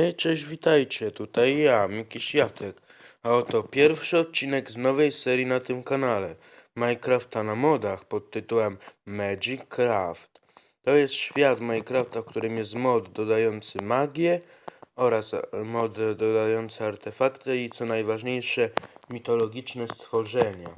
Hej, cześć, witajcie, tutaj ja, Mikiś Jacek, a oto pierwszy odcinek z nowej serii na tym kanale, Minecrafta na modach pod tytułem Magic Craft. To jest świat Minecrafta, w którym jest mod dodający magię oraz e, mod dodający artefakty i co najważniejsze mitologiczne stworzenia.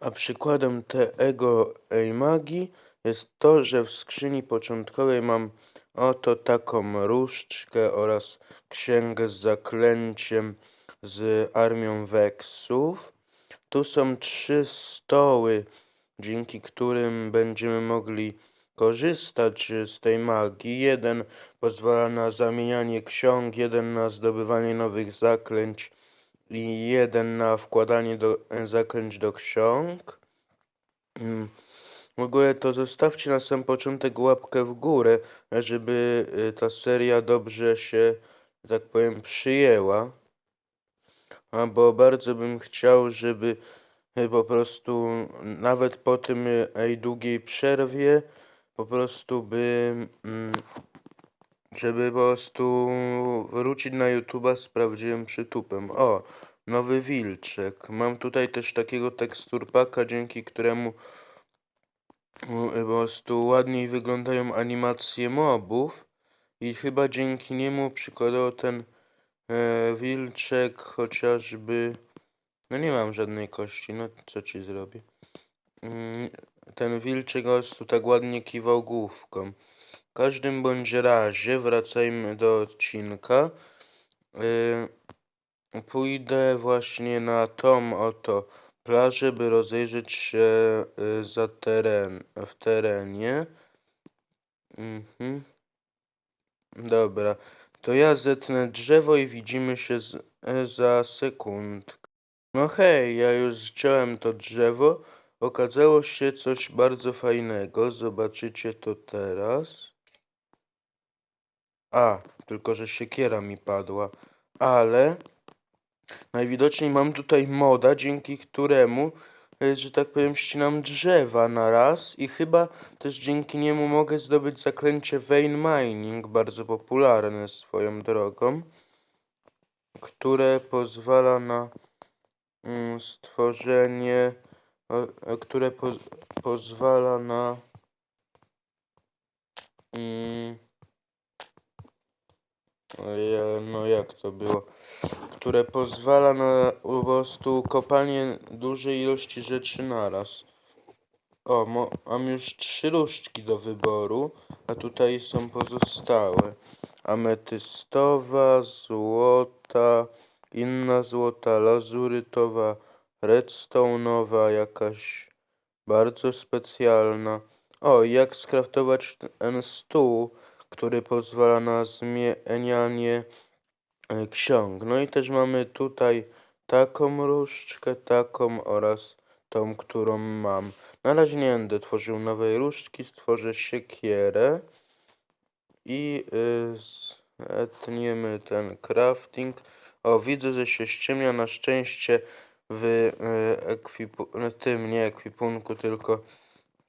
A przykładem tego magii jest to, że w skrzyni początkowej mam oto taką różdżkę oraz księgę z zaklęciem z armią Weksów. Tu są trzy stoły, dzięki którym będziemy mogli korzystać z tej magii. Jeden pozwala na zamienianie ksiąg, jeden na zdobywanie nowych zaklęć i jeden na wkładanie do, zaklęć do ksiąg. W ogóle to zostawcie na sam początek łapkę w górę, żeby y, ta seria dobrze się, tak powiem, przyjęła. A bo bardzo bym chciał, żeby y, po prostu nawet po tym y, ej, długiej przerwie po prostu by mm, żeby po prostu wrócić na YouTube'a z prawdziwym przytupem. O, nowy wilczek. Mam tutaj też takiego teksturpaka, dzięki któremu po prostu ładniej wyglądają animacje mobów. I chyba dzięki niemu przykładowo ten e, wilczek chociażby... No nie mam żadnej kości, no co ci zrobię. Mm, ten wilczek po prostu tak ładnie kiwał główką. W każdym bądź razie wracajmy do odcinka. Yy, pójdę właśnie na tą oto plażę, by rozejrzeć się yy, za teren, w terenie. Mhm. Dobra, to ja zetnę drzewo i widzimy się z, e, za sekundkę. No hej, ja już zciąłem to drzewo. Okazało się coś bardzo fajnego. Zobaczycie to teraz. A, tylko że siekiera mi padła. Ale najwidoczniej mam tutaj moda, dzięki któremu, e, że tak powiem, ścinam drzewa na raz i chyba też dzięki niemu mogę zdobyć zaklęcie Vein Mining, bardzo popularne swoją drogą, które pozwala na mm, stworzenie, o, które po, pozwala na mm, no jak to było? Które pozwala na prostu kopanie dużej ilości rzeczy naraz. O, mam już trzy różdżki do wyboru, a tutaj są pozostałe. Ametystowa, złota, inna złota, lazurytowa, redstone'owa, jakaś bardzo specjalna. O, jak skraftować ten stół który pozwala na zmienianie ksiąg. No i też mamy tutaj taką różdżkę, taką oraz tą, którą mam. Na razie nie będę tworzył nowej różdżki, stworzę siekierę i yy, etniemy ten crafting. O, widzę, że się ściemnia. Na szczęście w yy, ekwipu tym nie ekwipunku, tylko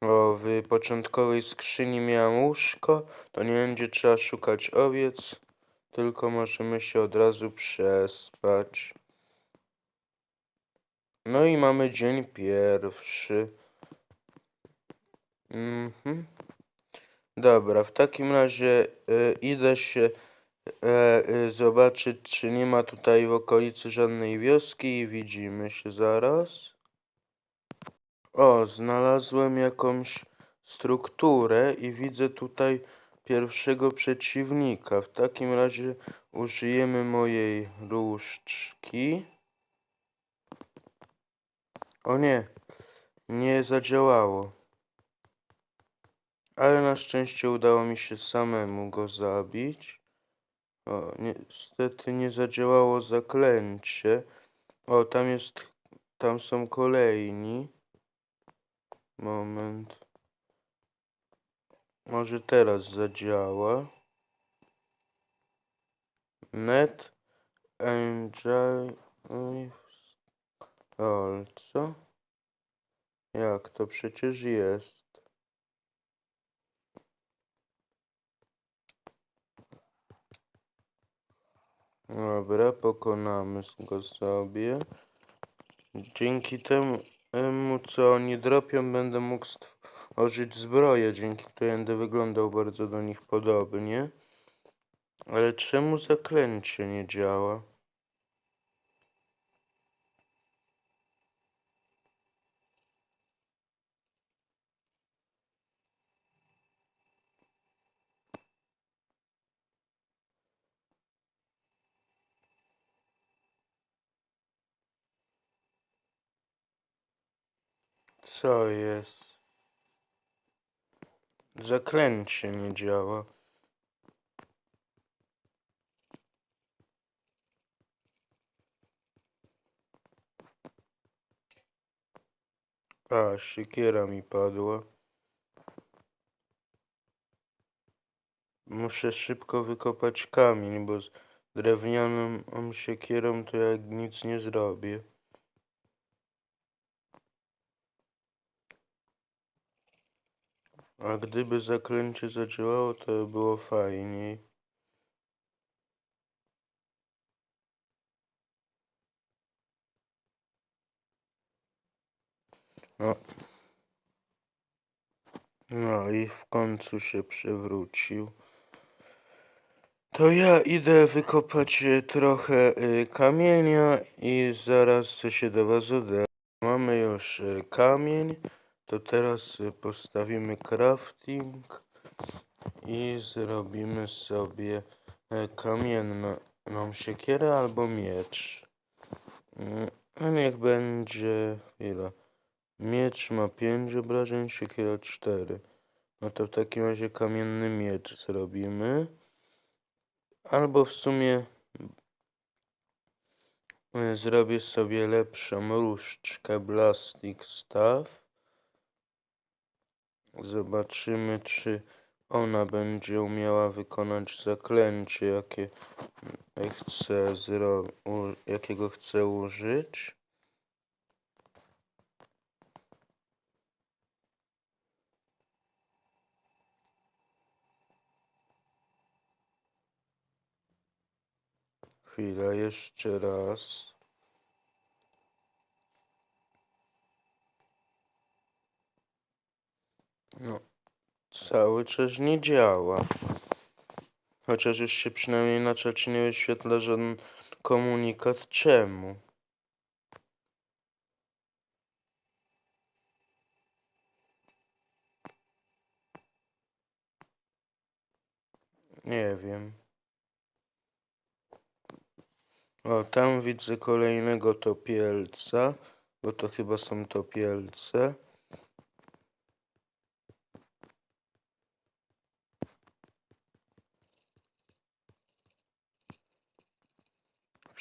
o, w początkowej skrzyni miałem łóżko, to nie będzie trzeba szukać owiec, tylko możemy się od razu przespać. No i mamy dzień pierwszy. Mhm. Dobra, w takim razie y, idę się y, y, zobaczyć, czy nie ma tutaj w okolicy żadnej wioski i widzimy się zaraz. O, znalazłem jakąś strukturę i widzę tutaj pierwszego przeciwnika. W takim razie użyjemy mojej różdżki. O nie, nie zadziałało. Ale na szczęście udało mi się samemu go zabić. O, niestety nie zadziałało zaklęcie. O, tam jest, tam są kolejni. Moment. Może teraz zadziała. Net enjoy all, co? Jak to przecież jest? Dobra, pokonamy go sobie. Dzięki temu, co oni dropią, będę mógł stworzyć zbroję, dzięki której będę wyglądał bardzo do nich podobnie. Ale czemu zaklęcie nie działa? Co jest? Zaklęcie nie działa. A, siekiera mi padła. Muszę szybko wykopać kamień, bo z drewnianą om, siekierą to ja nic nie zrobię. A gdyby zaklęcie zadziałało, to by było fajniej. No. No i w końcu się przewrócił. To ja idę wykopać e, trochę e, kamienia i zaraz się do was odezwę. Mamy już e, kamień, to teraz e, postawimy crafting i zrobimy sobie e, kamienną siekierę albo miecz. Mm, A niech będzie ile? Miecz ma 5 obrażeń, siekiera 4. No to w takim razie kamienny miecz zrobimy. Albo w sumie y, zrobię sobie lepszą różdżkę Blastic Staff. Zobaczymy, czy ona będzie umiała wykonać zaklęcie, jakie u- jakiego chcę użyć. Chwila, jeszcze raz. No, cały czas nie działa. Chociaż już się przynajmniej na czacie nie wyświetla żaden komunikat czemu. Nie wiem. O, tam widzę kolejnego topielca, bo to chyba są topielce.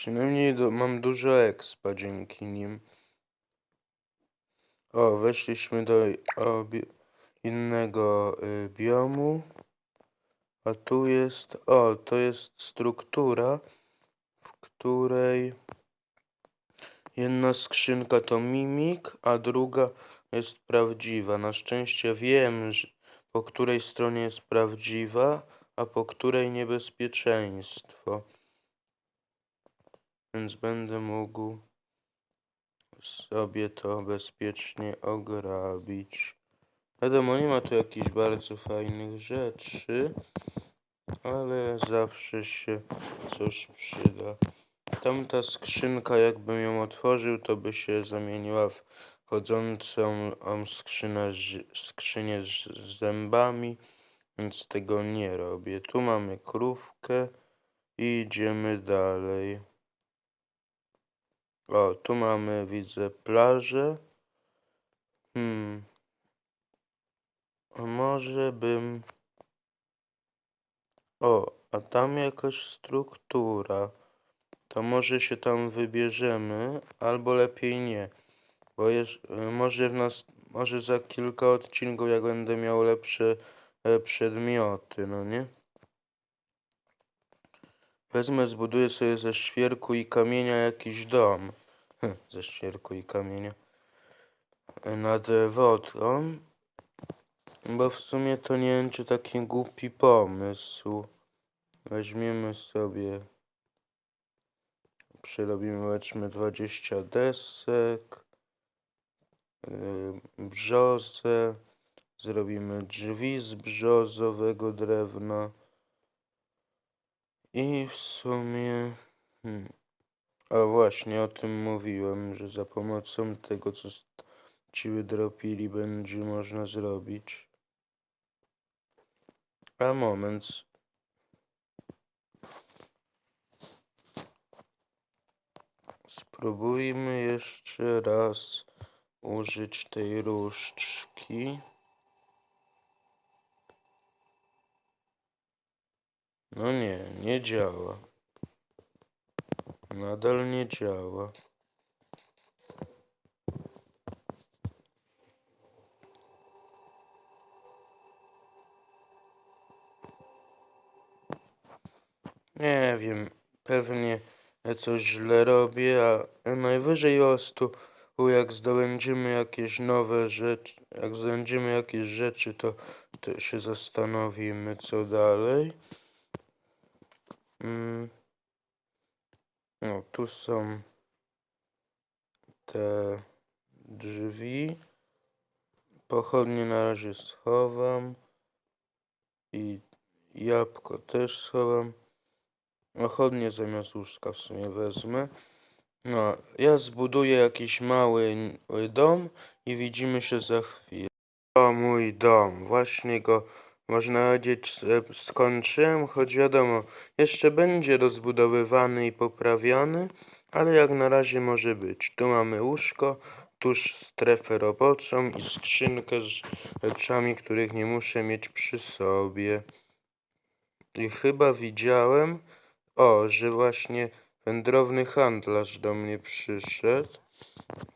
Przynajmniej do, mam dużo expa dzięki nim. O, weszliśmy do o, bi, innego y, biomu. A tu jest, o, to jest struktura, w której jedna skrzynka to mimik, a druga jest prawdziwa. Na szczęście wiem, że po której stronie jest prawdziwa, a po której niebezpieczeństwo. Więc będę mógł sobie to bezpiecznie ograbić. Wiadomo, nie ma tu jakichś bardzo fajnych rzeczy, ale zawsze się coś przyda. Tamta skrzynka, jakbym ją otworzył, to by się zamieniła w chodzącą skrzynę, skrzynię z zębami, więc tego nie robię. Tu mamy krówkę i idziemy dalej. O, tu mamy, widzę, plażę. Hmm. Może bym... O, a tam jakaś struktura. To może się tam wybierzemy, albo lepiej nie. Bo może, w nas, może za kilka odcinków, jak będę miał lepsze e, przedmioty, no nie? Wezmę, zbuduję sobie ze świerku i kamienia jakiś dom. Hm, ze świerku i kamienia. Nad wodą. Bo w sumie to nie wiem, czy taki głupi pomysł. Weźmiemy sobie przerobimy powiedzmy 20 desek, yy, brzozę, zrobimy drzwi z brzozowego drewna i w sumie... Hmm, a właśnie o tym mówiłem, że za pomocą tego co ci wydropili będzie można zrobić. A moment. Spróbujmy jeszcze raz użyć tej różdżki. No nie, nie działa. Nadal nie działa. Nie wiem, pewnie coś źle robię, a najwyżej po prostu jak zdobędziemy jakieś nowe rzeczy, jak zdobędziemy jakieś rzeczy, to, to się zastanowimy co dalej. No, tu są te drzwi. Pochodnie na razie schowam. I jabłko też schowam. Pochodnie zamiast łóżka w sumie wezmę. No, ja zbuduję jakiś mały dom i widzimy się za chwilę. O mój dom, właśnie go można powiedzieć e, skończyłem, choć wiadomo, jeszcze będzie rozbudowywany i poprawiony, ale jak na razie może być. Tu mamy łóżko, tuż strefę roboczą i skrzynkę z rzeczami, których nie muszę mieć przy sobie. I chyba widziałem, o, że właśnie wędrowny handlarz do mnie przyszedł.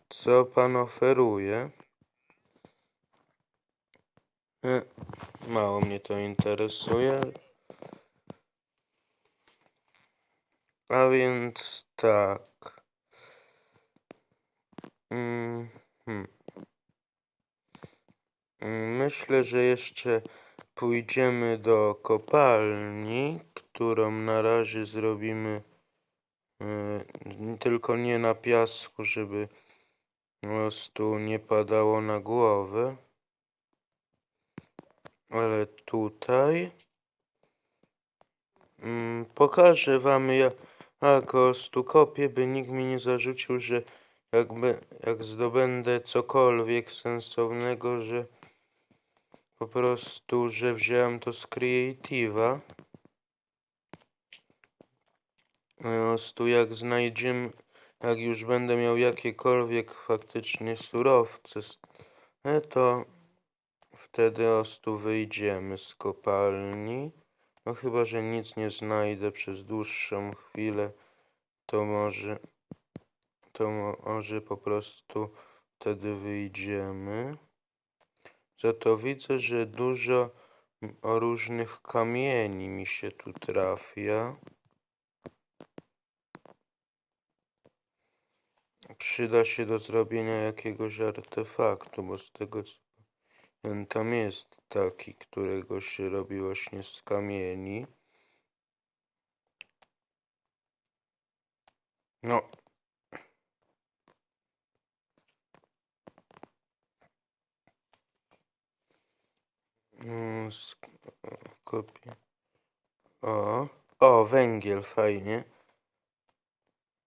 Co pan oferuje? E, Mało mnie to interesuje. A więc tak. Mm, hmm. Mm, Myślę, że jeszcze pójdziemy do kopalni, którą na razie zrobimy e, tylko nie na piasku, żeby po prostu nie padało na głowę. Ale tutaj mm, pokażę wam jak, prostu kopię, by nikt mi nie zarzucił, że jakby jak zdobędę cokolwiek sensownego, że po prostu, że wziąłem to z Creative'a. Po prostu jak znajdziemy, jak już będę miał jakiekolwiek faktycznie surowce, e, to wtedy po prostu wyjdziemy z kopalni. No chyba, że nic nie znajdę przez dłuższą chwilę, to może, to mo- może po prostu wtedy wyjdziemy. Za to widzę, że dużo różnych kamieni mi się tu trafia. Przyda się do zrobienia jakiegoś artefaktu, bo z tego co tam jest taki, którego się robi właśnie z kamieni. No. Mm, Kopię. O, o, węgiel, fajnie.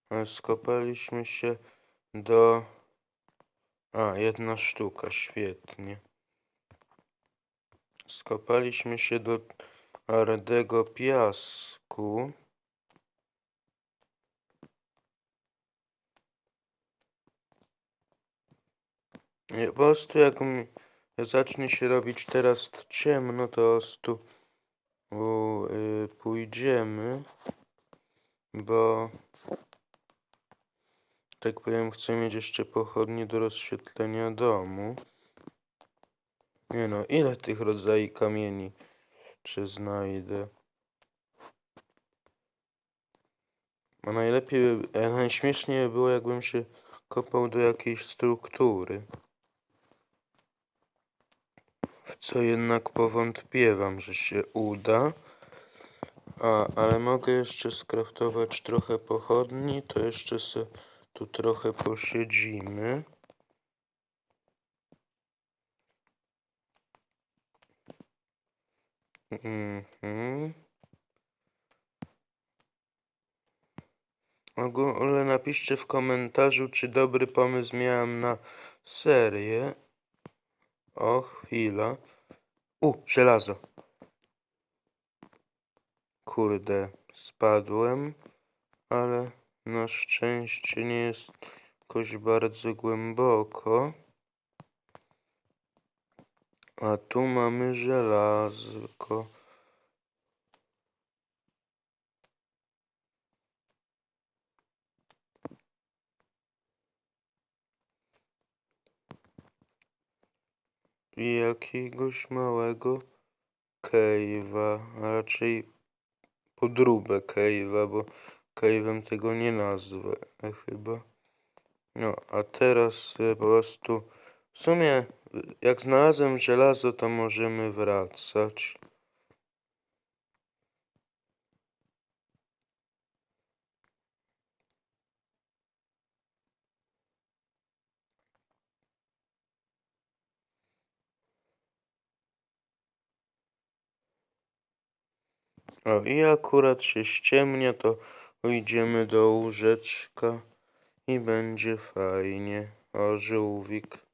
E, Skopaliśmy się do... A, jedna sztuka, świetnie. Skopaliśmy się do twardego piasku. Po prostu jak zacznie się robić teraz ciemno, to po prostu u, y, pójdziemy, bo tak powiem, chcę mieć jeszcze pochodnie do rozświetlenia domu. Nie no, ile tych rodzajów kamieni czy znajdę? A najlepiej, by- e, najśmieszniej by było, jakbym się kopał do jakiejś struktury. W co jednak powątpiewam, że się uda. A, ale mogę jeszcze skraftować trochę pochodni, to jeszcze se tu trochę posiedzimy. Mhm. Ogólnie napiszcie w komentarzu, czy dobry pomysł miałem na serię. O, chwila. U, żelazo. Kurde, spadłem, ale na szczęście nie jest jakoś bardzo głęboko. A tu mamy żelazko. I jakiegoś małego cave'a, a raczej podróbę cave'a, bo cave'em tego nie nazwę chyba. No, a teraz po prostu w sumie jak znalazłem żelazo, to możemy wracać. O, i akurat się ściemnia, to pójdziemy do łóżeczka i będzie fajnie. O, żółwik.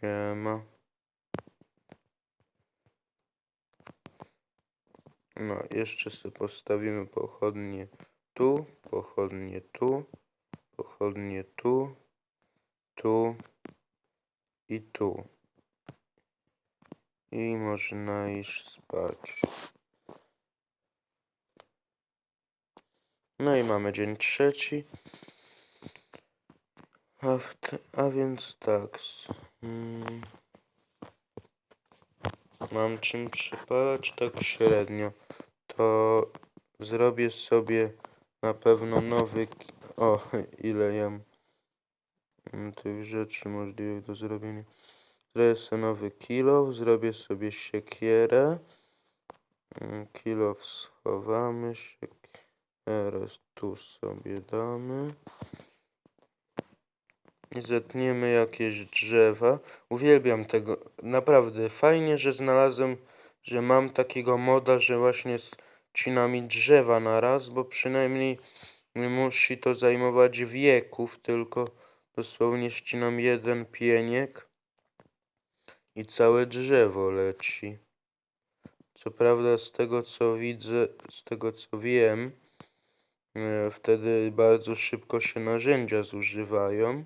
Siema. No, jeszcze sobie postawimy pochodnie tu, pochodnie tu, pochodnie tu, tu i tu. I można iść spać. No i mamy dzień trzeci. A, a więc tak. S- Mm, mam czym przypalać tak średnio. To zrobię sobie na pewno nowy. O, ile ja mam tych rzeczy możliwych do zrobienia. Zrobię sobie nowy kilo, zrobię sobie siekierę. Mm, Kilo schowamy, siekierę tu sobie damy. Zetniemy jakieś drzewa. Uwielbiam tego. Naprawdę fajnie, że znalazłem, że mam takiego moda, że właśnie ścina mi drzewa na raz, bo przynajmniej nie musi to zajmować wieków, tylko dosłownie ścinam jeden pieniek i całe drzewo leci. Co prawda z tego co widzę, z tego co wiem, e, wtedy bardzo szybko się narzędzia zużywają.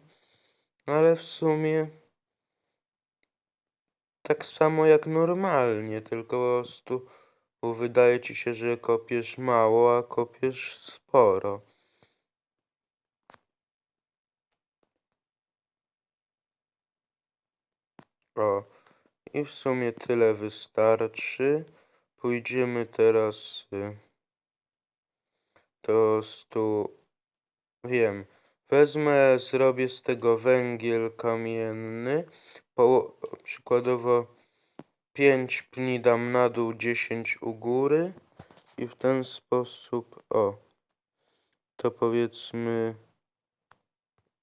Ale w sumie tak samo jak normalnie, tylko po prostu wydaje ci się, że kopiesz mało, a kopiesz sporo. O, i w sumie tyle wystarczy. Pójdziemy teraz y, to stu. Wiem. Wezmę, zrobię z tego węgiel kamienny. Po, przykładowo 5 pni dam na dół, 10 u góry. I w ten sposób, o, to powiedzmy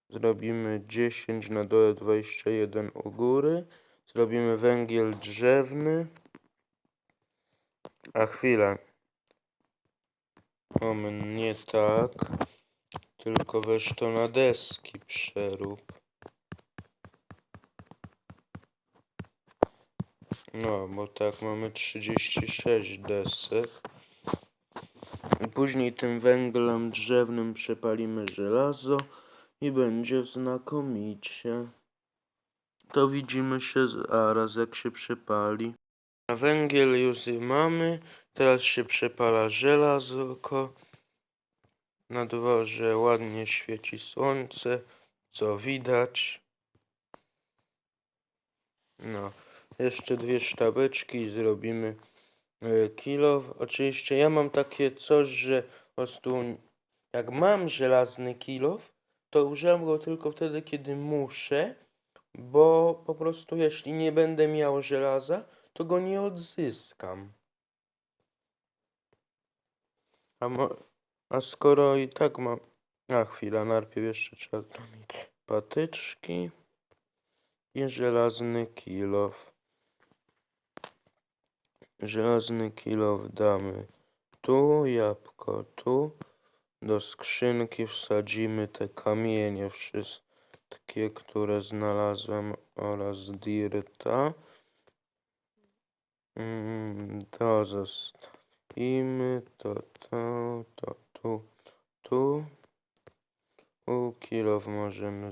zrobimy 10 na dole, 21 u góry. Zrobimy węgiel drzewny. A chwilę. Moment, nie tak. Tylko weź to na deski przerób. No, bo tak mamy 36 desek. Później tym węglem drzewnym przepalimy żelazo i będzie znakomicie. To widzimy się zaraz jak się przepali. Węgiel już mamy. Teraz się przepala żelazoko. Na dworze ładnie świeci słońce, co widać. No, jeszcze dwie sztabeczki i zrobimy y, kilo. Oczywiście ja mam takie coś, że po prostu jak mam żelazny kilow, to używam go tylko wtedy, kiedy muszę, bo po prostu jeśli nie będę miał żelaza, to go nie odzyskam. A, mo, a skoro i tak mam... A chwila, najpierw jeszcze trzeba zrobić patyczki i żelazny kilof. Żelazny kilof damy tu, jabłko tu. Do skrzynki wsadzimy te kamienie wszystkie, które znalazłem oraz dirta. Mm, to zostawimy, to, to, to tu, tu. U kilof możemy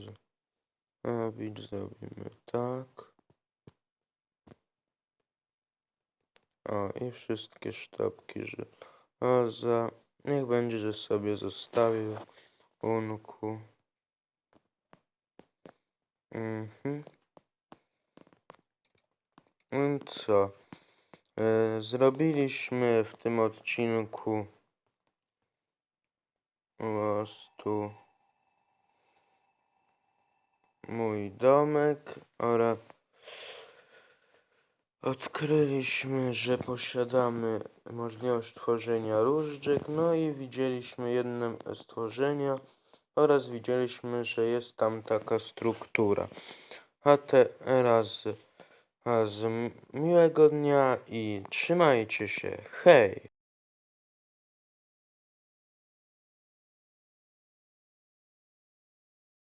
zrobić, zrobimy tak. O, i wszystkie sztabki żelaza. Niech będzie, że sobie zostawię w unku. Mhm. No co? E, zrobiliśmy w tym odcinku po prostu mój domek oraz odkryliśmy, że posiadamy możliwość tworzenia różdżek, no i widzieliśmy jedne stworzenia oraz widzieliśmy, że jest tam taka struktura. A teraz z miłego dnia i trzymajcie się. Hej!